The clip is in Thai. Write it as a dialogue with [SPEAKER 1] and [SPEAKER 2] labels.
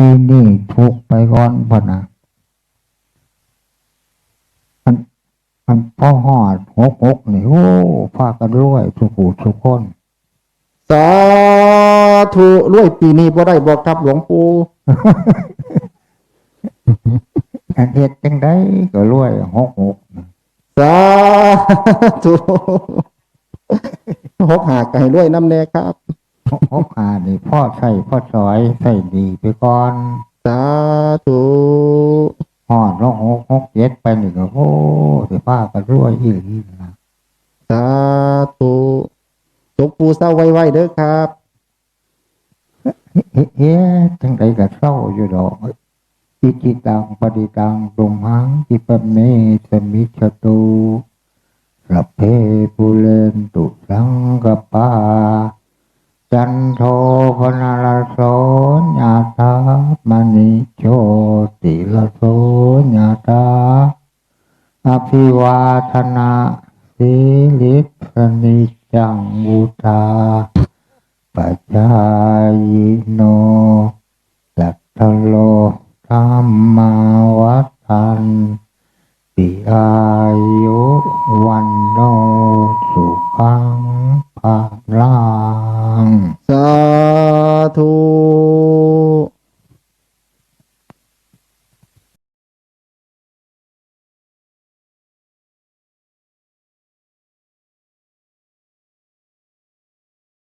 [SPEAKER 1] ปีนี้ทุกไปก่อนพะนะมันมันพ่อหอดหกหกนี่โอ้พากันรวยทุกผู้ทุกคน
[SPEAKER 2] สาธุรวยปีนี้บ่ได้บอกครับหลวงปู่
[SPEAKER 1] เฮ็ดจังได้ก็รวยหกหก
[SPEAKER 2] สาธุหกหาไก่ด้วยน้ำแน่ครับ
[SPEAKER 1] หกหกหานี่พ่อใส่พ่อสอยใส่ดีไปก่อน
[SPEAKER 2] สาธุ
[SPEAKER 1] หอดหกหกหกเจ็ดไปนี่ก็โอ้สิพากันรวยอีหลีนะ
[SPEAKER 2] สาธุหลวงปู่เศร้าไว้ๆเด้อครับ
[SPEAKER 1] เอ๊ะเอ๊ะจังไดก็เศร้าอยู่ดอกอิจิตังปฏิตังตุมหังกิปะเมสมิจฉตุสัพเพปุเรนตุสังกปา จันโทพนาลโสญาตามณิโชติลโสญาตาอภิวาทนาสิลิสนิจังวุธาปัจจายโนจัตตโลธรรมาวัฏันติอายุวันโนสุขังภาลั ง
[SPEAKER 2] สาธุ